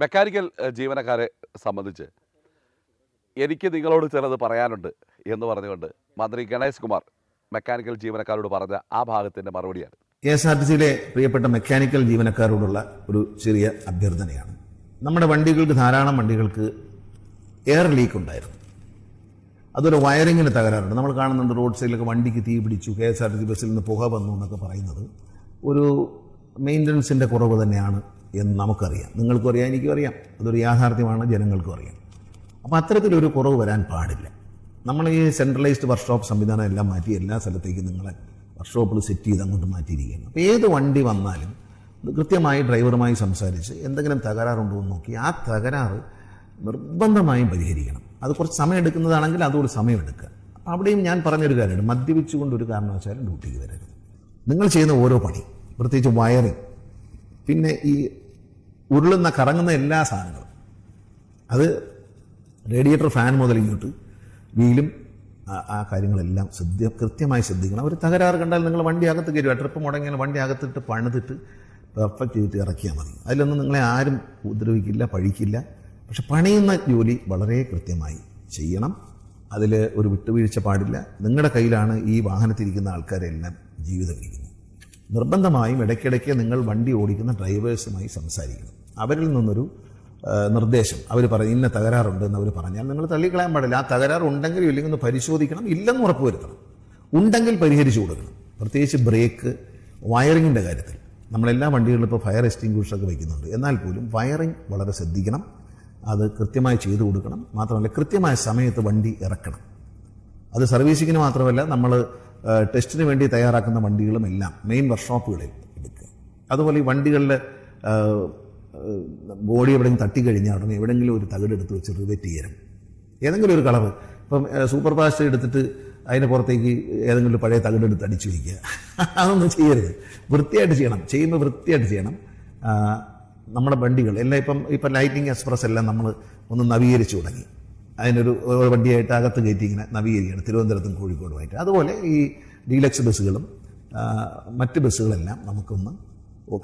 Mechanical ജീവനക്കാരെ സംബന്ധിച്ച് എനിക്ക് നിങ്ങളോട് ചിലത് പറയാനുണ്ട് എന്ന് പറഞ്ഞുകൊണ്ട് മന്ത്രി ഗണേഷ് കുമാർ മെക്കാനിക്കൽ ജീവനക്കാരോട് പറഞ്ഞ ആ ഭാഗത്തിന്റെ മറുപടിയാണ്. കെ എസ് ആർ ടി സിയിലെ പ്രിയപ്പെട്ട മെക്കാനിക്കൽ ജീവനക്കാരോടുള്ള ഒരു ചെറിയ അഭ്യർത്ഥനയാണ്. നമ്മുടെ വണ്ടികൾക്ക് ധാരാളം വണ്ടികൾക്ക് എയർ ലീക്ക് ഉണ്ടായിരുന്നു. അതൊരു വയറിങ്ങിന് തകരാറുണ്ട്. നമ്മൾ കാണുന്നുണ്ട് റോഡ് സൈഡിലൊക്കെ വണ്ടിക്ക് തീ പിടിച്ചു K S R T C ബസ്സിൽ നിന്ന് പുക വന്നു എന്നൊക്കെ പറയുന്നത് ഒരു മെയിന്റനൻസിന്റെ കുറവ് തന്നെയാണ് എന്ന് നമുക്കറിയാം. നിങ്ങൾക്കും അറിയാം എനിക്കും അറിയാം. അതൊരു യാഥാർത്ഥ്യമാണ് ജനങ്ങൾക്കും അറിയാം. അപ്പോൾ അത്തരത്തിലൊരു കുറവ് വരാൻ പാടില്ല. നമ്മൾ ഈ സെൻട്രലൈസ്ഡ് വർക്ക്ഷോപ്പ് സംവിധാനം എല്ലാം മാറ്റി എല്ലാ സ്ഥലത്തേക്കും നിങ്ങളെ വർക്ക്ഷോപ്പിൽ സെറ്റ് ചെയ്ത് അങ്ങോട്ട് മാറ്റിയിരിക്കുകയാണ്. അപ്പോൾ ഏത് വണ്ടി വന്നാലും കൃത്യമായി ഡ്രൈവറുമായി സംസാരിച്ച് എന്തെങ്കിലും തകരാറുണ്ടോ എന്ന് നോക്കി ആ തകരാറ് നിർബന്ധമായും പരിഹരിക്കണം. അത് കുറച്ച് സമയം എടുക്കുന്നതാണെങ്കിൽ അതുകൊണ്ട് സമയമെടുക്കുക അപ്പോൾ അവിടെയും ഞാൻ പറഞ്ഞൊരു കാര്യമുണ്ട്. മദ്യപിച്ചുകൊണ്ട് ഒരു കാരണവശാലും ഡ്യൂട്ടിക്ക് വരരുത്. നിങ്ങൾ ചെയ്യുന്ന ഓരോ പണി പ്രത്യേകിച്ച് വയറിങ് പിന്നെ ഈ ഉരുളുന്ന കറങ്ങുന്ന എല്ലാ സാധനങ്ങളും. അത് റേഡിയേറ്റർ ഫാൻ മുതൽ ഇങ്ങോട്ട് വീലും ആ- കാര്യങ്ങളെല്ലാം ശ്രദ്ധ കൃത്യമായി ശ്രദ്ധിക്കണം. ഒരു തകരാറ് കണ്ടാൽ നിങ്ങൾ വണ്ടി അകത്ത് കയറി ട്രിപ്പ് മുടങ്ങിയാൽ വണ്ടി അകത്തിട്ട് പണിതിട്ട് പെർഫെക്റ്റ് ചെയ്തിട്ട് ഇറക്കിയാൽ മതി. അതിലൊന്നും നിങ്ങളെ ആരും ഉപദ്രവിക്കില്ല പഴിക്കില്ല. പക്ഷെ പണിയുന്ന ജോലി വളരെ കൃത്യമായി ചെയ്യണം. അതിൽ ഒരു വിട്ടുവീഴ്ച പാടില്ല. നിങ്ങളുടെ കയ്യിലാണ് ഈ വാഹനത്തിരിക്കുന്ന ആൾക്കാരെല്ലാം ജീവിതം ഇരിക്കുന്നത്. നിർബന്ധമായും ഇടയ്ക്കിടയ്ക്ക് നിങ്ങൾ വണ്ടി ഓടിക്കുന്ന ഡ്രൈവേഴ്സുമായി സംസാരിക്കണം. അവരിൽ നിന്നൊരു നിർദ്ദേശം. അവർ പറയും ഇന്ന തകരാറുണ്ട് എന്ന് അവർ പറഞ്ഞാൽ നിങ്ങൾ തള്ളിക്കളയാൻ പാടില്ല. ആ തകരാറ് ഉണ്ടെങ്കിലും ഇല്ലെങ്കിൽ ഒന്ന് പരിശോധിക്കണം. ഇല്ലെന്ന് ഉറപ്പുവരുത്തണം. ഉണ്ടെങ്കിൽ പരിഹരിച്ചു കൊടുക്കണം. പ്രത്യേകിച്ച് ബ്രേക്ക് വയറിങ്ങിന്റെ കാര്യത്തിൽ. നമ്മളെല്ലാ വണ്ടികളിലും ഇപ്പോൾ ഫയർ എക്സ്റ്റിങ്ക്വിഷറൊക്കെ വയ്ക്കുന്നുണ്ട് എന്നാൽ പോലും വയറിങ് വളരെ ശ്രദ്ധിക്കണം. അത് കൃത്യമായി ചെയ്തു കൊടുക്കണം. മാത്രമല്ല കൃത്യമായ സമയത്ത് വണ്ടി ഇറക്കണം. അത് സർവീസിങ്ങിന് മാത്രമല്ല നമ്മൾ ടെസ്റ്റിന് വേണ്ടി തയ്യാറാക്കുന്ന വണ്ടികളും എല്ലാം മെയിൻ വർക്ക്ഷോപ്പുകളിൽ എടുക്കുക. അതുപോലെ ഈ വണ്ടികളിൽ ബോഡി എവിടെയെങ്കിലും തട്ടിക്കഴിഞ്ഞാൽ ഉടനെ എവിടെയെങ്കിലും ഒരു തകിടെടുത്ത് വെച്ച് റിവെറ്റ് ചെയ്യണം ഏതെങ്കിലും ഒരു കളവ് ഇപ്പം സൂപ്പർ ഫാസ്റ്റ് എടുത്തിട്ട് അതിന് പുറത്തേക്ക് ഏതെങ്കിലും ഒരു പഴയ തകിടെടുത്ത് അടിച്ചു വയ്ക്കുക അതൊന്നും ചെയ്യരുത്. വൃത്തിയായിട്ട് ചെയ്യണം. ചെയ്യുമ്പോൾ വൃത്തിയായിട്ട് ചെയ്യണം. നമ്മുടെ വണ്ടികൾ എല്ലാം ഇപ്പം ഇപ്പം ലൈറ്റിംഗ് എക്സ്പ്രസ് എല്ലാം നമ്മൾ ഒന്ന് നവീകരിച്ചു തുടങ്ങി. അതിനൊരു വണ്ടിയായിട്ട് അകത്ത് കയറ്റി ഇങ്ങനെ നവീകരിക്കുകയാണ്. തിരുവനന്തപുരത്തും കോഴിക്കോടുമായിട്ട്. അതുപോലെ ഈ ഡീലക്സ് ബസ്സുകളും മറ്റ് ബസ്സുകളെല്ലാം നമുക്കൊന്ന്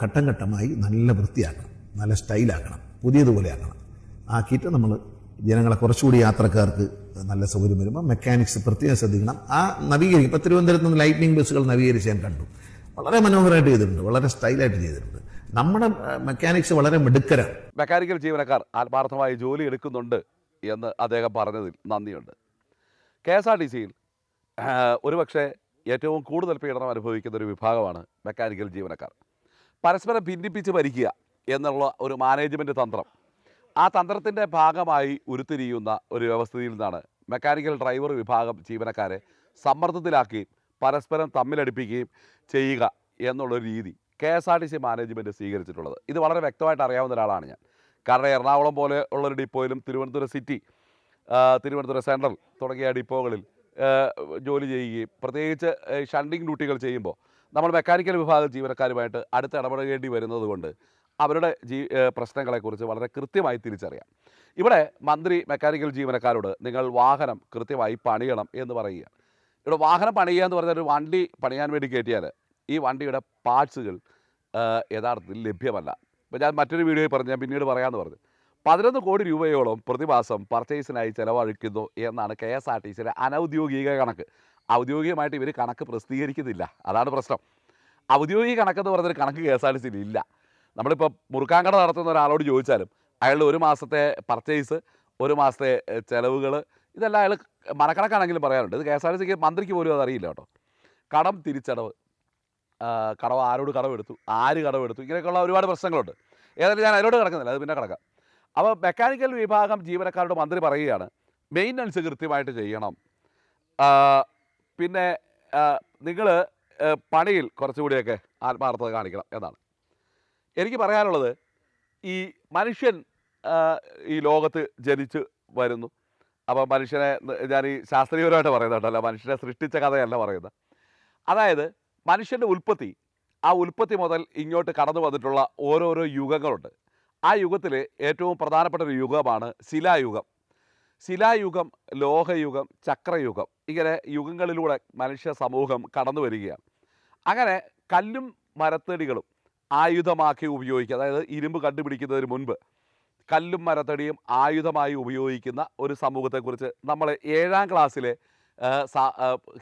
ഘട്ടം ഘട്ടമായി നല്ല വൃത്തിയാക്കണം. നല്ല സ്റ്റൈലാക്കണം. പുതിയതുപോലെ ആക്കണം. ആക്കിയിട്ട് നമ്മൾ ജനങ്ങളെ കുറച്ചുകൂടി യാത്രക്കാർക്ക് നല്ല സൗകര്യം വരുമ്പോൾ മെക്കാനിക്സ് പ്രത്യേകം ശ്രദ്ധിക്കണം. ആ നവീകരിക്കും ഇപ്പോൾ തിരുവനന്തപുരത്ത് നിന്ന് ലൈറ്റ്നിങ് ബസ്സുകൾ നവീകരിച്ച് ഞാൻ കണ്ടു. വളരെ മനോഹരമായിട്ട് ചെയ്തിട്ടുണ്ട്. വളരെ സ്റ്റൈലായിട്ട് ചെയ്തിട്ടുണ്ട്. നമ്മുടെ മെക്കാനിക്സ് വളരെ മിടുക്കരാണ്. മെക്കാനിക്കൽ ജീവനക്കാർ ആത്മാർത്ഥമായി ജോലി എടുക്കുന്നുണ്ട്. എന്ന് അദ്ദേഹം പറഞ്ഞതിൽ നന്ദിയുണ്ട്. കെ എസ് ആർ ടി സിയിൽ ഒരുപക്ഷെ ഏറ്റവും കൂടുതൽ പീഡനം അനുഭവിക്കുന്ന ഒരു വിഭാഗമാണ് മെക്കാനിക്കൽ ജീവനക്കാർ. പരസ്പരം ഭിന്നിപ്പിച്ച് ഭരിക്കുക എന്നുള്ള ഒരു മാനേജ്മെന്റ് തന്ത്രം ആ തന്ത്രത്തിന്റെ ഭാഗമായി ഉരുത്തിരിയുന്ന ഒരു വ്യവസ്ഥയിൽ നിന്നാണ് മെക്കാനിക്കൽ ഡ്രൈവർ വിഭാഗം ജീവനക്കാരെ സമ്മർദ്ദത്തിലാക്കുകയും പരസ്പരം തമ്മിലടിപ്പിക്കുകയും ചെയ്യുക എന്നുള്ളൊരു രീതി K S R T C management സ്വീകരിച്ചിട്ടുള്ളത്. ഇത് വളരെ വ്യക്തമായിട്ട് അറിയാവുന്ന ഒരാളാണ് ഞാൻ. കാരണം എറണാകുളം പോലെ ഉള്ളൊരു ഡിപ്പോയിലും തിരുവനന്തപുരം സിറ്റി തിരുവനന്തപുരം സെൻട്രൽ തുടങ്ങിയ ഡിപ്പോകളിൽ ജോലി ചെയ്യുകയും പ്രത്യേകിച്ച് ഷണ്ടിങ് ഡ്യൂട്ടികൾ ചെയ്യുമ്പോൾ നമ്മൾ മെക്കാനിക്കൽ വിഭാഗം ജീവനക്കാരുമായിട്ട് അടുത്ത് ഇടപെടേണ്ടി വരുന്നത് കൊണ്ട് അവരുടെ ജീ പ്രശ്നങ്ങളെക്കുറിച്ച് വളരെ കൃത്യമായി തിരിച്ചറിയാം. ഇവിടെ മന്ത്രി മെക്കാനിക്കൽ ജീവനക്കാരോട് നിങ്ങൾ വാഹനം കൃത്യമായി പണിയണം എന്ന് പറയുക. ഇവിടെ വാഹനം പണിയുക എന്ന് പറഞ്ഞാൽ ഒരു വണ്ടി പണിയാൻ വേണ്ടി കയറ്റിയാൽ ഈ വണ്ടിയുടെ പാർട്സുകൾ യഥാർത്ഥത്തിൽ ലഭ്യമല്ല. ഇപ്പോൾ ഞാൻ മറ്റൊരു വീഡിയോയിൽ പറഞ്ഞു ഞാൻ പിന്നീട് പറയാമെന്ന് പറഞ്ഞു. പതിനൊന്ന് കോടി രൂപയോളം പ്രതിമാസം പർച്ചേസിനായി ചിലവഴിക്കുന്നു എന്നാണ് കെ എസ് ആർ ടി സിയുടെ അനൗദ്യോഗിക കണക്ക്. ഔദ്യോഗികമായിട്ട് ഇവർ കണക്ക് പ്രസിദ്ധീകരിക്കുന്നില്ല. അതാണ് പ്രശ്നം. ഔദ്യോഗിക കണക്കെന്ന് പറഞ്ഞൊരു കണക്ക് കെ എസ് ആർ ടി സിയിൽ ഇല്ല. നമ്മളിപ്പോൾ മുറുക്കാങ്കട നടത്തുന്ന ഒരാളോട് ചോദിച്ചാലും അയാളുടെ ഒരു മാസത്തെ പർച്ചേസ് ഒരു മാസത്തെ ചിലവുകൾ ഇതെല്ലാം അയാൾ മനക്കണക്കാണെങ്കിലും പറയാറുണ്ട്. ഇത് കെ എസ് ആർ ടി സിക്ക് മന്ത്രിക്ക് പോലും അതറിയില്ല കേട്ടോ. കടം തിരിച്ചടവ്. കടവ് ആരോട് കടവെടുത്തു ആര് കടവെടുത്തു ഇങ്ങനെയൊക്കെയുള്ള ഒരുപാട് പ്രശ്നങ്ങളുണ്ട്. ഏതായാലും ഞാൻ അതിലോട്ട് കിടക്കുന്നില്ല. അത് പിന്നെ കിടക്കാം. അപ്പോൾ മെക്കാനിക്കൽ വിഭാഗം ജീവനക്കാരോട് മന്ത്രി പറയുകയാണ് മെയിന്റനൻസ് കൃത്യമായിട്ട് ചെയ്യണം. പിന്നെ നിങ്ങൾ പണിയിൽ കുറച്ചുകൂടിയൊക്കെ ആത്മാർത്ഥത കാണിക്കണം എന്നാണ്. എനിക്ക് പറയാനുള്ളത് ഈ മനുഷ്യൻ ഈ ലോകത്ത് ജനിച്ച് വരുന്നു. അപ്പോൾ മനുഷ്യനെ ഞാൻ ഈ ശാസ്ത്രീയപരമായിട്ട് പറയുന്നത് അല്ല മനുഷ്യനെ സൃഷ്ടിച്ച കഥയല്ല പറയുന്നത്. അതായത് മനുഷ്യന്റെ ഉൽപ്പത്തി ആ ഉൽപ്പത്തി മുതൽ ഇങ്ങോട്ട് കടന്നു വന്നിട്ടുള്ള ഓരോരോ യുഗങ്ങളുണ്ട്. ആ യുഗത്തിൽ ഏറ്റവും പ്രധാനപ്പെട്ട ഒരു യുഗമാണ് ശിലായുഗം. ശിലായുഗം ലോഹയുഗം ചക്രയുഗം ഇങ്ങനെ യുഗങ്ങളിലൂടെ മനുഷ്യ സമൂഹം കടന്നു വരികയാണ്. അങ്ങനെ കല്ലും മരത്തടികളും ആയുധമാക്കി ഉപയോഗിക്കുക അതായത് ഇരുമ്പ് കണ്ടുപിടിക്കുന്നതിന് മുൻപ് കല്ലും മരത്തടിയും ആയുധമായി ഉപയോഗിക്കുന്ന ഒരു സമൂഹത്തെക്കുറിച്ച് നമ്മൾ ഏഴാം ക്ലാസ്സിലെ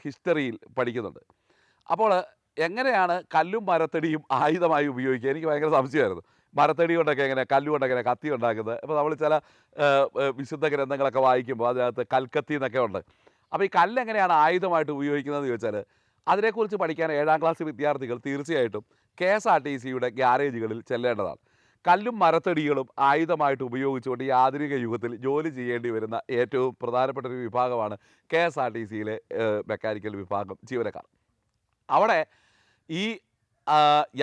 ഹിസ്റ്ററിയിൽ പഠിക്കുന്നുണ്ട്. അപ്പോൾ എങ്ങനെയാണ് കല്ലും മരത്തടിയും ആയുധമായി ഉപയോഗിക്കുക? എനിക്ക് ഭയങ്കര സംശയമായിരുന്നു. മരത്തടി കൊണ്ടൊക്കെ എങ്ങനെ കല്ലുകൊണ്ടൊക്കെ എങ്ങനെ കത്തി ഉണ്ടാക്കുന്നത്? ഇപ്പോൾ നമ്മൾ ചില വിശുദ്ധ ഗ്രന്ഥങ്ങളൊക്കെ വായിക്കുമ്പോൾ അതിനകത്ത് കൽക്കത്തി എന്നൊക്കെ ഉണ്ട്. അപ്പോൾ ഈ കല്ല് എങ്ങനെയാണ് ആയുധമായിട്ട് ഉപയോഗിക്കുന്നതെന്ന് ചോദിച്ചാൽ അതിനെക്കുറിച്ച് പഠിക്കാൻ ഏഴാം ക്ലാസ് വിദ്യാർത്ഥികൾ തീർച്ചയായിട്ടും കെ എസ് ആർ ടി സിയുടെ ഗ്യാരേജുകളിൽ ചെല്ലേണ്ടതാണ്. കല്ലും മരത്തടികളും ആയുധമായിട്ട് ഉപയോഗിച്ചുകൊണ്ട് ഈ ആധുനിക യുഗത്തിൽ ജോലി ചെയ്യേണ്ടി വരുന്ന ഏറ്റവും പ്രധാനപ്പെട്ട ഒരു വിഭാഗമാണ് കെ എസ് ആർ ടി സിയിലെ മെക്കാനിക്കൽ വിഭാഗം ജീവനക്കാർ. അവിടെ ഈ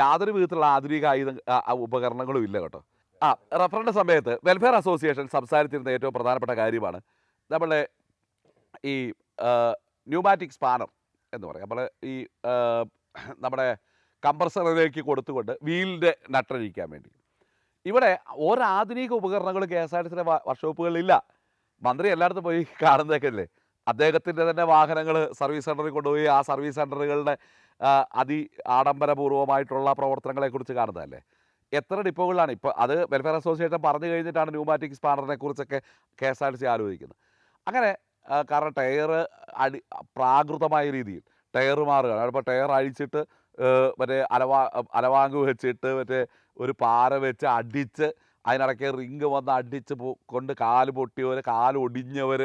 യാതൊരു വിധത്തിലുള്ള ആധുനിക ആയുധ ഉപകരണങ്ങളും ഇല്ല കേട്ടോ. ആ റഫറിന്റെ സമയത്ത് വെൽഫെയർ അസോസിയേഷൻ സംസാരിച്ചിരുന്ന ഏറ്റവും പ്രധാനപ്പെട്ട കാര്യമാണ് നമ്മളുടെ ഈ ന്യൂമാറ്റിക് സ്പാനർ എന്ന് പറയും. നമ്മൾ ഈ നമ്മുടെ കമ്പ്രസറിലേക്ക് കൊടുത്തുകൊണ്ട് വീലിന്റെ നട്ടഴിക്കാൻ വേണ്ടി. ഇവിടെ ഓരോ ആധുനിക ഉപകരണങ്ങൾ കെ എസ് ആർ ടി സിയുടെ വർക്ക്ഷോപ്പുകളിലില്ല. മന്ത്രി എല്ലായിടത്തും പോയി കാണുന്നതൊക്കെ അല്ലേ? അദ്ദേഹത്തിന്റെ തന്നെ വാഹനങ്ങൾ സർവീസ് സെന്ററിൽ കൊണ്ടുപോയി ആ സർവീസ് സെന്ററുകളുടെ ആ, അതി ആഡംബരപൂർവമായിട്ടുള്ള പ്രവർത്തനങ്ങളെക്കുറിച്ച് കാണുന്നതല്ലേ? എത്ര ഡിപ്പോകളിലാണ്? ഇപ്പോൾ അത് വെൽഫെയർ അസോസിയേഷൻ പറഞ്ഞു കഴിഞ്ഞിട്ടാണ് ന്യൂമാറ്റിക് സ്പാനറിനെ കുറിച്ചൊക്കെ കെ എസ് ആർ സി ആലോചിക്കുന്നത്. അങ്ങനെ കാരണം ടയർ അടി പ്രാകൃതമായ രീതിയിൽ ടയർ മാറുകയാണ്. അപ്പോൾ ടയർ അഴിച്ചിട്ട് മറ്റേ അലവാ അലവാങ്ക് വെച്ചിട്ട് മറ്റേ ഒരു പാര വെച്ച് അടിച്ച് അതിനിടയ്ക്ക് റിങ് വന്ന് അടിച്ച് കൊണ്ട് കാൽ പൊട്ടിയവർ കാൽ ഒടിഞ്ഞവർ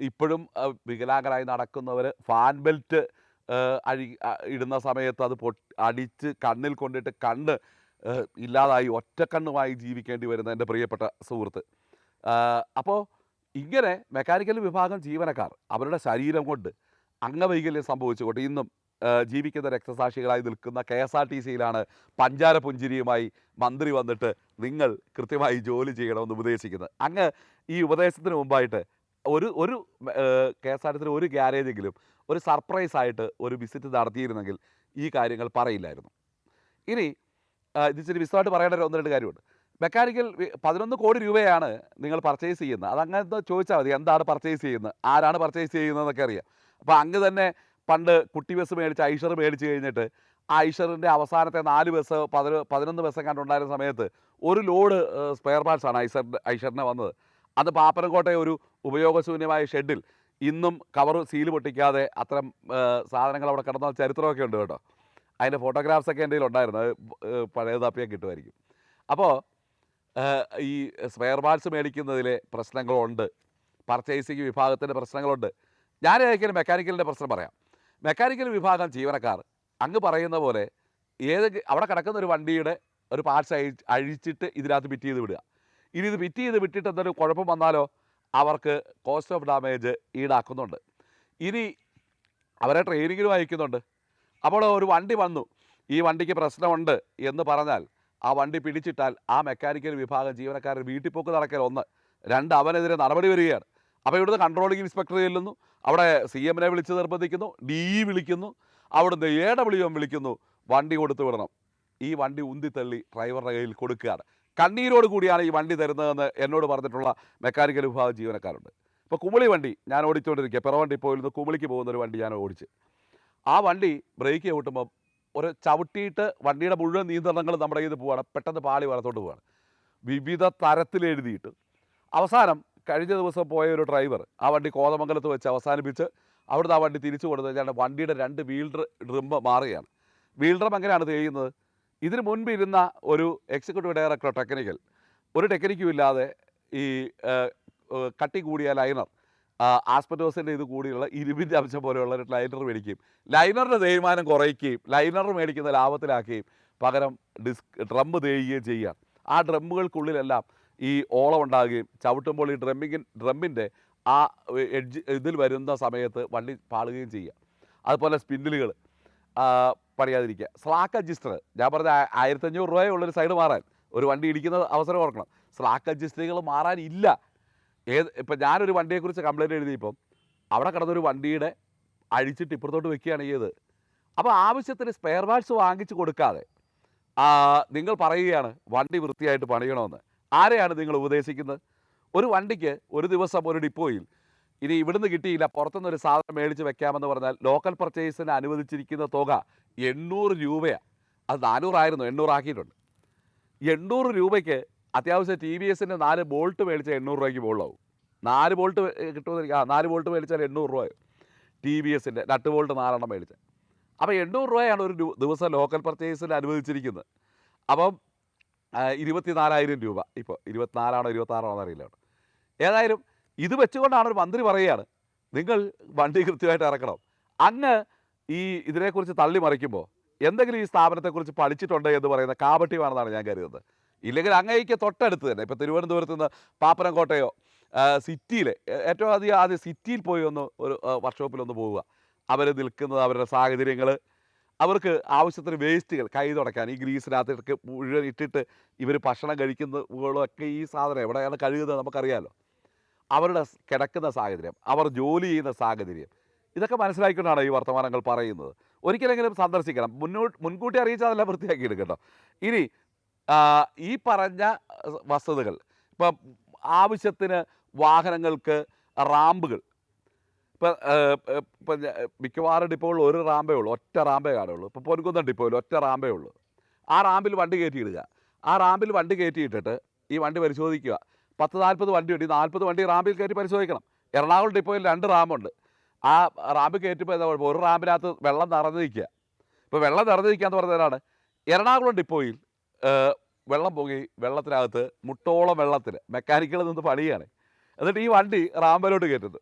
ഇപ്പോഴും വികലാംഗരായി നടക്കുന്നവർ ഫാൻ ബെൽറ്റ് അഴി ഇടുന്ന സമയത്ത് അത് പൊട്ടി അടിച്ച് കണ്ണിൽ കൊണ്ടിട്ട് കണ്ണ് ഇല്ലാതായി ഒറ്റക്കണ്ണുമായി ജീവിക്കേണ്ടി വരുന്ന എന്റെ പ്രിയപ്പെട്ട സുഹൃത്ത്. അപ്പോൾ ഇങ്ങനെ മെക്കാനിക്കൽ വിഭാഗം ജീവനക്കാർ അവരുടെ ശരീരം കൊണ്ട് അംഗവൈകല്യം സംഭവിച്ചുകൊണ്ട് ഇന്നും ജീവിക്കുന്ന രക്തസാക്ഷികളായി നിൽക്കുന്ന കെ എസ് ആർ ടി സിയിലാണ് പഞ്ചാര പുഞ്ചിരിയുമായി മന്ത്രി വന്നിട്ട് നിങ്ങൾ കൃത്യമായി ജോലി ചെയ്യണമെന്ന് ഉപദേശിക്കുന്നത്. അങ്ങ് ഈ ഉപദേശത്തിന് മുമ്പായിട്ട് ഒരു ഒരു കെ എസ് ആർ ടി ഒരു ഗ്യാരേജെങ്കിലും ഒരു സർപ്രൈസ് ആയിട്ട് ഒരു വിസിറ്റ് നടത്തിയിരുന്നെങ്കിൽ ഈ കാര്യങ്ങൾ പറയില്ലായിരുന്നു. ഇനി ഇതിച്ചിരി വിശദമായിട്ട് പറയേണ്ട ഒന്ന് രണ്ട് കാര്യമുണ്ട്. മെക്കാനിക്കൽ പതിനൊന്ന് കോടി രൂപയാണ് നിങ്ങൾ പർച്ചേസ് ചെയ്യുന്നത്. അത് അങ്ങനത്തെ ചോദിച്ചാൽ മതി എന്താണ് പർച്ചേസ് ചെയ്യുന്നത്? ആരാണ് പർച്ചേസ് ചെയ്യുന്നതെന്നൊക്കെ അറിയാം. അപ്പോൾ അങ്ങ് തന്നെ പണ്ട് കുട്ടി ബസ് മേടിച്ച് ഐഷർ മേടിച്ച് കഴിഞ്ഞിട്ട് ഐഷറിന്റെ അവസാനത്തെ നാല് ബസ് പതിന പതിനൊന്ന് ബസ് കണ്ടുണ്ടായിരുന്ന സമയത്ത് ഒരു ലോഡ് സ്പെയർ പാർട്സ് ആണ് ഐഷറിന്റെ ഐഷറിനെ വന്നത്. അന്ന് പാപ്പനംകോട്ടെ ഒരു ഉപയോഗശൂന്യമായ ഷെഡിൽ ഇന്നും കവർ സീൽ പൊട്ടിക്കാതെ അത്തരം സാധനങ്ങൾ അവിടെ കിടന്ന ചരിത്രമൊക്കെ ഉണ്ട് കേട്ടോ. അതിന്റെ ഫോട്ടോഗ്രാഫ്സ് ഒക്കെ എന്റെ ഉണ്ടായിരുന്നു അത് പഴയ തപ്പിയാൽ കിട്ടുമായിരിക്കും. അപ്പോൾ ഈ സ്പെയർ പാർട്സ് മേടിക്കുന്നതിലെ പ്രശ്നങ്ങളുണ്ട്. പർച്ചേസിംഗ് വിഭാഗത്തിന്റെ പ്രശ്നങ്ങളുണ്ട്. ഞാൻ ഏതെങ്കിലും മെക്കാനിക്കലിന്റെ പ്രശ്നം പറയാം. മെക്കാനിക്കൽ വിഭാഗം ജീവനക്കാർ അങ്ങ് പറയുന്ന പോലെ ഏത് അവിടെ കിടക്കുന്ന ഒരു വണ്ടിയുടെ ഒരു പാർട്സ് അഴി അഴിച്ചിട്ട് ഇതിനകത്ത് ഫിറ്റ് ചെയ്ത് വിടുക. ഇനി ഇത് ഫിറ്റ് ചെയ്ത് വിട്ടിട്ട് എന്തൊരു കുഴപ്പം വന്നാലോ അവർക്ക് കോസ്റ്റ് ഓഫ് ഡാമേജ് ഈടാക്കുന്നുണ്ട്. ഇനി അവരെ ട്രെയിനിങ്ങിനും അയക്കുന്നുണ്ട് അപ്പോൾ ഒരു വണ്ടി വന്നു. ഈ വണ്ടിക്ക് പ്രശ്നമുണ്ട് എന്ന് പറഞ്ഞാൽ ആ വണ്ടി പിടിച്ചിട്ടാൽ ആ മെക്കാനിക്കൽ വിഭാഗം ജീവനക്കാരൻ വീട്ടിൽ പോക്ക് നടക്കൽ ഒന്ന്. രണ്ട് അവനെതിരെ നടപടി വരികയാണ്. അപ്പോൾ ഇവിടുന്ന് കൺട്രോളിംഗ് ഇൻസ്പെക്ടർ ചെല്ലുന്നു. അവിടെ സി എമ്മിനെ വിളിച്ച് നിർബന്ധിക്കുന്നു. ഡി ഇ വിളിക്കുന്നു. അവിടുന്ന് എ ഡബ്ല്യു എം വിളിക്കുന്നു. വണ്ടി കൊടുത്തു വിടണം. ഈ വണ്ടി ഉന്തിത്തള്ളി ഡ്രൈവറുടെ കയ്യിൽ കൊടുക്കുകയാണ്. കണ്ണീരോട് കൂടിയാണ് ഈ വണ്ടി തരുന്നതെന്ന് എന്നോട് പറഞ്ഞിട്ടുള്ള മെക്കാനിക്കൽ വിഭാഗം ജീവനക്കാരുണ്ട്. ഇപ്പോൾ കുമിളി വണ്ടി ഞാൻ ഓടിച്ചുകൊണ്ടിരിക്കുക പിറവൻ പോയി നിന്ന് കുമിളിക്ക് പോകുന്ന ഒരു വണ്ടി ഞാൻ ഓടിച്ച്. ആ വണ്ടി ബ്രേക്ക് ചവിട്ടുമ്പോൾ ഒരു ചവിട്ടിയിട്ട് വണ്ടിയുടെ മുഴുവൻ നിയന്ത്രണങ്ങൾ നമ്മുടെ കയ്യിൽ പോവുകയാണ് പെട്ടെന്ന് പാളി വളർത്തോട്ട് പോവുകയാണ് വിവിധ തരത്തിൽ എഴുതിയിട്ട്. അവസാനം കഴിഞ്ഞ ദിവസം പോയ ഒരു ഡ്രൈവർ ആ വണ്ടി കോതമംഗലത്ത് വെച്ച് അവസാനിപ്പിച്ച് അവിടുന്ന് ആ വണ്ടി തിരിച്ചു കൊടുത്തു വണ്ടിയുടെ രണ്ട് വീൽഡർ ഡ്രിമ്പ് മാറുകയാണ്. വീൽ ഡ്രം എങ്ങനെയാണ് ഇത് ചെയ്യുന്നത്? ഇതിന് മുൻപ് ഇരുന്ന ഒരു എക്സിക്യൂട്ടീവ് ഡയറക്ടർ ടെക്നിക്കൽ ഒരു ടെക്നിക്കും ഇല്ലാതെ ഈ കട്ടി കൂടിയ ലൈനർ ആസ്പെറ്റോസിന്റെ ഇത് കൂടിയുള്ള ഇരുമ്പിന്റെ അംശം പോലെയുള്ള ഒരു ലൈനർ മേടിക്കുകയും ലൈനറിന്റെ തേയ്മാനം കുറയ്ക്കുകയും ലൈനർ മേടിക്കുന്ന ലാഭത്തിലാക്കുകയും പകരം ഡിസ്ക് ഡ്രം തേയുകയും ചെയ്യുക ആ ഡ്രമ്മുകൾക്കുള്ളിലെല്ലാം ഈ ഓളം ഉണ്ടാകുകയും ചവിട്ടുമ്പോൾ ഈ ഡ്രമ്മിങ്ങിൻ ഡ്രമ്മിന്റെ ആ എഡ്ജ് ഇതിൽ വരുന്ന സമയത്ത് വണ്ടി പാളുകയും ചെയ്യുക. അതുപോലെ സ്പിൻഡിലുകൾ പണിയാതിരിക്കുക സ്ലാക്ക് അഡ്ജസ്റ്റർ ഞാൻ പറഞ്ഞ ആയിരത്തഞ്ഞൂറ് രൂപയേ ഉള്ളൊരു സൈഡ് മാറാൻ. ഒരു വണ്ടി ഇടിക്കുന്ന അവസരം ഓർക്കണം. സ്ലാക്ക് അഡ്ജസ്റ്ററുകൾ മാറാനില്ല ഏത് ഇപ്പം ഞാനൊരു വണ്ടിയെക്കുറിച്ച് കംപ്ലയിന്റ് എഴുതിയപ്പം അവിടെ കിടന്നൊരു വണ്ടിയുടെ അഴിച്ചിട്ട് ഇപ്പുറത്തോട്ട് വെക്കുകയാണ് ചെയ്തത്. അപ്പോൾ ആവശ്യത്തിന് സ്പെയർ പാർട്സ് വാങ്ങിച്ച് കൊടുക്കാതെ നിങ്ങൾ പറയുകയാണ് വണ്ടി വൃത്തിയായിട്ട് പണിയണമെന്ന്. ആരെയാണ് നിങ്ങൾ ഉപദേശിക്കുന്നത്? ഒരു വണ്ടിക്ക് ഒരു ദിവസം ഒരു ഡിപ്പോയിൽ ഇനി ഇവിടുന്ന് കിട്ടിയില്ല. പുറത്തുനിന്ന് ഒരു സാധനം മേടിച്ച് വെക്കാമെന്ന് പറഞ്ഞാൽ ലോക്കൽ പർച്ചേസിന് അനുവദിച്ചിരിക്കുന്ന തുക എണ്ണൂറ് രൂപയാണ് അത് നാനൂറായിരുന്നു. എണ്ണൂറാക്കിയിട്ടുണ്ട് എണ്ണൂറ് രൂപയ്ക്ക് അത്യാവശ്യം ടി വി എസിന്റെ നാല് ബോൾട്ട് മേടിച്ചാൽ എണ്ണൂറ് രൂപയ്ക്ക് മുകളിലാവും. നാല് ബോൾട്ട് കിട്ടുമെന്ന് ആ നാല് ബോൾട്ട് മേടിച്ചാൽ എണ്ണൂറ് രൂപ ടി വി എസിന്റെ നട്ട് ബോൾട്ട് നാലെണ്ണം മേടിച്ചാൽ. അപ്പോൾ എണ്ണൂറ് രൂപയാണ് ഒരു ദിവസം ലോക്കൽ പർച്ചേസിൽ അനുവദിച്ചിരിക്കുന്നത്. അപ്പം ഇരുപത്തി ഇരുപത്തിനാലായിരം രൂപ. ഇപ്പോൾ ഇരുപത്തിനാലാണോ ഇരുപത്താറാണോ എന്നറിയില്ല ഏതായാലും ഇത് വെച്ചുകൊണ്ടാണ് ഒരു മന്ത്രി പറയുകയാണ് നിങ്ങൾ വണ്ടി കൃത്യമായിട്ട് ഇറക്കണം. അങ്ങ് ഈ ഇതിനെക്കുറിച്ച് തള്ളി മറിക്കുമ്പോൾ എന്തെങ്കിലും ഈ സ്ഥാപനത്തെക്കുറിച്ച് പഠിച്ചിട്ടുണ്ട് എന്ന് പറയുന്ന കാപട്യമാണെന്നാണ് ഞാൻ കരുതുന്നത്. ഇല്ലെങ്കിൽ അങ്ങേക്ക് തൊട്ടടുത്ത് തന്നെ ഇപ്പോൾ തിരുവനന്തപുരത്ത് നിന്ന് പാപ്പനംകോട്ടയോ സിറ്റിയിൽ ഏറ്റവും അധികം ആദ്യം സിറ്റിയിൽ പോയി ഒന്ന് ഒരു വർക്ക്ഷോപ്പിലൊന്ന് പോവുക. അവർ നിൽക്കുന്നത് അവരുടെ സാഹചര്യങ്ങൾ അവർക്ക് ആവശ്യത്തിന് വേസ്റ്റുകൾ കൈ തുടയ്ക്കാൻ ഈ ഗ്രീസിനകത്തേക്ക് മുഴുവൻ ഇട്ടിട്ട് ഇവർ ഭക്ഷണം കഴിക്കുന്നതുകളൊക്കെ ഈ സാധനം എവിടെയാണ് കഴുകുന്നത് നമുക്കറിയാമല്ലോ അവരുടെ കിടക്കുന്ന സാഹചര്യം അവർ ജോലി ചെയ്യുന്ന സാഹചര്യം ഇതൊക്കെ മനസ്സിലാക്കിക്കൊണ്ടാണ് ഈ വർത്തമാനങ്ങൾ പറയുന്നത്. ഒരിക്കലെങ്കിലും സന്ദർശിക്കണം. മുന്നോട്ട് മുൻകൂട്ടി അറിയിച്ചാൽ അതെല്ലാം വൃത്തിയാക്കി എടുക്കട്ടോ ഇനി ഈ പറഞ്ഞ വസ്തുതകൾ ഇപ്പം ആവശ്യത്തിന് വാഹനങ്ങൾക്ക് റാമ്പുകൾ. ഇപ്പം ഇപ്പം മിക്കവാറും ഡിപ്പോകളിൽ ഒരു റാമ്പേ ഉള്ളൂ ഒറ്റ റാമ്പേ കാണുള്ളൂ ഇപ്പോൾ പൊൻകുന്നം ഡിപ്പോയിൽ ഒറ്റ റാമ്പേ ഉള്ളൂ. ആ റാമ്പിൽ വണ്ടി കയറ്റിയിടുക. ആ റാമ്പിൽ വണ്ടി കയറ്റിയിട്ടിട്ട് ഈ വണ്ടി പരിശോധിക്കുക. പത്ത് നാൽപ്പത് വണ്ടി ഉണ്ട്. ഈ നാൽപ്പത് വണ്ടി റാമ്പിൽ കയറ്റി പരിശോധിക്കണം. എറണാകുളം ഡിപ്പോയിൽ രണ്ട് റാമുണ്ട്. ആ റാമ്പ് കയറ്റിപ്പോൾ എന്താ കുഴപ്പം ഒരു റാമ്പിനകത്ത് വെള്ളം നിറഞ്ഞു നിൽക്കുക. ഇപ്പോൾ വെള്ളം നിറഞ്ഞു നിൽക്കുക എന്ന് പറഞ്ഞതാണ് എറണാകുളം ഡിപ്പോയിൽ വെള്ളം പൊങ്ങി വെള്ളത്തിനകത്ത് മുട്ടോളം വെള്ളത്തിൽ മെക്കാനിക്കുകൾ നിന്ന് പണിയാണ്. എന്നിട്ട് ഈ വണ്ടി റാമ്പിലോട്ട് കയറ്റുന്നു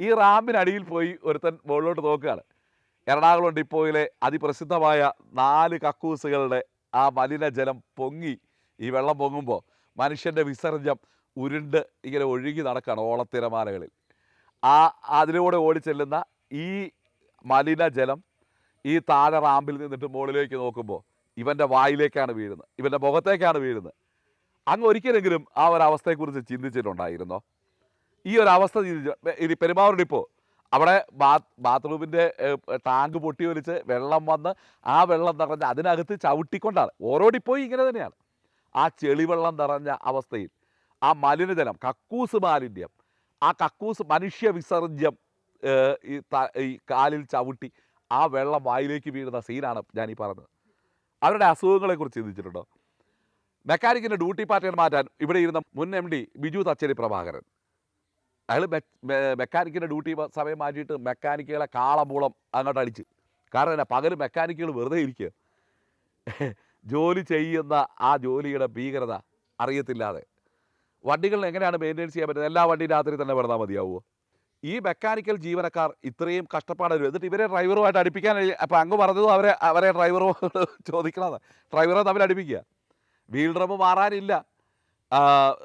ഈ റാമ്പിനടിയിൽ പോയി ഒരുത്തൻ മുകളിലോട്ട് നോക്കുകയാണ്. എറണാകുളം ഡിപ്പോയിലെ അതിപ്രസിദ്ധമായ നാല് കക്കൂസുകളുടെ ആ മലിനജലം പൊങ്ങി ഈ വെള്ളം പൊങ്ങുമ്പോൾ മനുഷ്യന്റെ വിസർജ്യം ഉരുണ്ട് ഇങ്ങനെ ഒഴുകി നടക്കുകയാണ് ഓളത്തിരമാലകളിൽ. ആ അതിലൂടെ ഓടിച്ചെല്ലുന്ന ഈ മലിനജലം ഈ താഴെ റാമ്പിൽ നിന്നിട്ട് മുകളിലേക്ക് നോക്കുമ്പോൾ ഇവന്റെ വായിലേക്കാണ് വീഴുന്നത്. ഇവന്റെ മുഖത്തേക്കാണ് വീഴുന്നത്. അങ്ങ് ഒരിക്കലെങ്കിലും ആ ഒരു അവസ്ഥയെക്കുറിച്ച് ചിന്തിച്ചിട്ടുണ്ടായിരുന്നോ? ഈ ഒരു അവസ്ഥ ചിന്തിച്ചു ഇനി പെരുമാവൂർ ഡിപ്പോ അവിടെ ബാത്റൂമിന്റെ ടാങ്ക് പൊട്ടി വലിച്ച് വെള്ളം വന്ന് ആ വെള്ളം നിറഞ്ഞ് അതിനകത്ത് ചവിട്ടിക്കൊണ്ടാണ്. ഓരോ ഡിപ്പോയും ഇങ്ങനെ തന്നെയാണ്. ആ ചെളിവെള്ളം നിറഞ്ഞ അവസ്ഥയിൽ ആ മലിനജലം കക്കൂസ് മാലിന്യം. ആ കക്കൂസ് മനുഷ്യ വിസർജ്യം ഈ കാലിൽ ചവിട്ടി ആ വെള്ളം വായിലേക്ക് വീഴുന്ന സീനാണ് ഞാൻ ഈ പറഞ്ഞത്. അവരുടെ അസുഖങ്ങളെക്കുറിച്ച് ചിന്തിച്ചിട്ടുണ്ടോ? മെക്കാനിക്കിന്റെ ഡ്യൂട്ടി പാറ്റേൺ മാറ്റാൻ ഇവിടെ ഇരുന്ന മുൻ എം ഡി ബിജു തച്ചേരി പ്രഭാകരൻ. അയാൾ മെക്കാനിക്കിന്റെ ഡ്യൂട്ടി സമയം മാറ്റിയിട്ട് മെക്കാനിക്കുകളെ കാളമൂളം അങ്ങോട്ട് അടിച്ച്. കാരണം എന്നാ പകൽ മെക്കാനിക്കുകൾ വെറുതെ ഇരിക്കുക ജോലി ചെയ്യുന്ന ആ ജോലിയുടെ ഭീകരത അറിയത്തില്ലാതെ. വണ്ടികളിൽ എങ്ങനെയാണ് മെയിന്റെയിൻ ചെയ്യാൻ പറ്റുന്നത്? എല്ലാ വണ്ടിയും രാത്രി തന്നെ വെറുതെ മതിയാവുമോ ഈ മെക്കാനിക്കൽ ജീവനക്കാർ ഇത്രയും കഷ്ടപ്പാട് വരും എന്നിട്ട് ഇവരെ ഡ്രൈവറുമായിട്ട് അടുപ്പിക്കാൻ അപ്പം അങ്ങ് പറഞ്ഞതും അവരെ അവരെ ഡ്രൈവറോട് ചോദിക്കണമെന്ന് ഡ്രൈവറെ തമ്മിൽ അടുപ്പിക്കുക. വീൽ ഡ്രം മാറാനില്ല.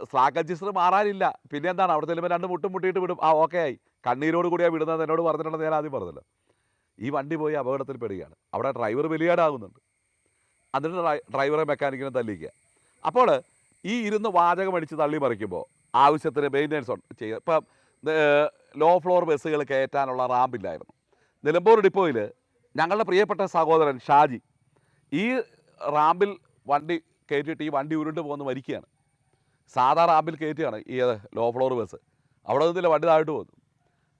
സ്ലാക്ക് അഡ്ജസ്റ്റർ മാറാനില്ല. പിന്നെ എന്താണ്? അവിടെ ചെല്ലുമ്പോൾ രണ്ട് മുട്ടും മുട്ടിയിട്ട് വിടും. ആ ഓക്കെ ആയി. കണ്ണീരോട് കൂടിയാണ് വിടുന്നത് എന്നോട് പറഞ്ഞിട്ടുണ്ടെന്ന് ഞാൻ ആദ്യം പറഞ്ഞല്ലോ. ഈ വണ്ടി പോയി അപകടത്തിൽ പെടുകയാണ്. അവിടെ ഡ്രൈവർ ബലിയാടാകുന്നുണ്ട് എന്നിട്ട് ഡ്രൈവറെ മെക്കാനിക്കിനെ തല്ലിക്കുക. അപ്പോൾ ഈ ഇരുന്ന് വാചകം അടിച്ച് തള്ളി മറിക്കുമ്പോൾ ആവശ്യത്തിന് മെയിന്റെനൻസ് ചെയ്യുക ഇപ്പം ലോ ഫ്ലോർ ബസ്സുകൾ കയറ്റാനുള്ള റാമ്പില്ലായിരുന്നു. നിലമ്പൂർ ഡിപ്പോയിൽ ഞങ്ങളുടെ പ്രിയപ്പെട്ട സഹോദരൻ ഷാജി ഈ റാമ്പിൽ വണ്ടി കയറ്റിയിട്ട് ഈ വണ്ടി ഉരുണ്ട് പോകുന്ന മരിക്കുകയാണ്. സാധാ റാമ്പിൽ കയറ്റുകയാണ് ഈ ലോ ഫ്ലോർ ബസ്. അവിടെ നിന്നില്ല വണ്ടി താഴോട്ട് പോകുന്നു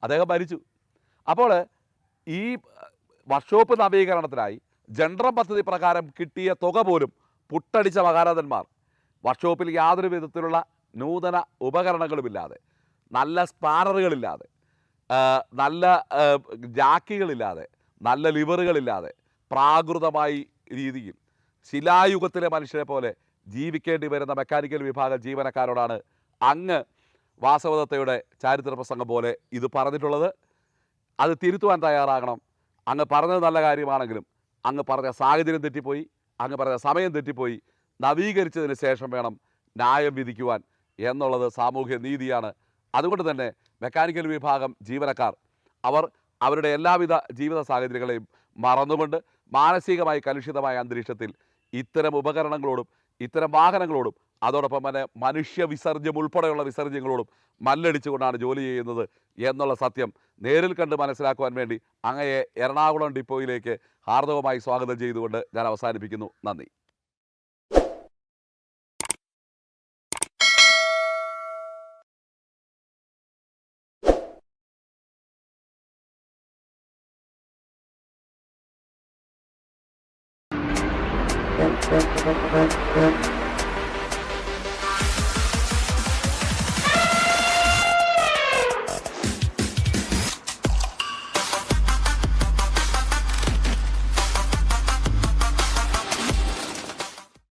അദ്ദേഹം മരിച്ചു. അപ്പോൾ ഈ വർക്ക്ഷോപ്പ് നവീകരണത്തിനായി ജെൻഡർ പദ്ധതി പ്രകാരം കിട്ടിയ തുക പോലും പുട്ടടിച്ച മഹാരാജന്മാർ വർക്ക്ഷോപ്പിൽ യാതൊരു വിധത്തിലുള്ള നൂതന ഉപകരണങ്ങളുമില്ലാതെ നല്ല സ്പാനറുകളില്ലാതെ നല്ല ജാക്കികളില്ലാതെ നല്ല ലിവറുകളില്ലാതെ പ്രാകൃതമായി രീതിയിൽ ശിലായുഗത്തിലെ മനുഷ്യരെ പോലെ ജീവിക്കേണ്ടി വരുന്ന മെക്കാനിക്കൽ വിഭാഗം ജീവനക്കാരോടാണ് അങ്ങ് വാസവദത്തയുടെ ചാരിത്ര പ്രസംഗം പോലെ ഇത് പറഞ്ഞിട്ടുള്ളത്. അത് തിരുത്തുവാൻ തയ്യാറാകണം. അങ്ങ് പറഞ്ഞത് നല്ല കാര്യമാണെങ്കിലും അങ്ങ് പറഞ്ഞ സാഹചര്യം തെറ്റിപ്പോയി അങ്ങ് പറഞ്ഞ സമയം തെറ്റിപ്പോയി നവീകരിച്ചതിന് ശേഷം വേണം ന്യായം വിധിക്കുവാൻ എന്നുള്ളത് സാമൂഹ്യ നീതിയാണ്. അതുകൊണ്ട് തന്നെ മെക്കാനിക്കൽ വിഭാഗം ജീവനക്കാർ അവർ അവരുടെ എല്ലാവിധ ജീവിത സാഹചര്യങ്ങളെയും മറന്നുകൊണ്ട് മാനസികമായി കലുഷിതമായ അന്തരീക്ഷത്തിൽ ഇത്തരം ഉപകരണങ്ങളോടും ഇത്തരം വാഹനങ്ങളോടും അതോടൊപ്പം തന്നെ മനുഷ്യ വിസർജ്യം ഉൾപ്പെടെയുള്ള വിസർജ്യങ്ങളോടും മല്ലടിച്ചുകൊണ്ടാണ് ജോലി ചെയ്യുന്നത് എന്നുള്ള സത്യം നേരിൽ കണ്ട് മനസ്സിലാക്കുവാൻ വേണ്ടി അങ്ങയെ എറണാകുളം ഡിപ്പോയിലേക്ക് ഹാർദവമായി സ്വാഗതം ചെയ്തുകൊണ്ട് ഞാൻ അവസാനിപ്പിക്കുന്നു. നന്ദി. Thank you.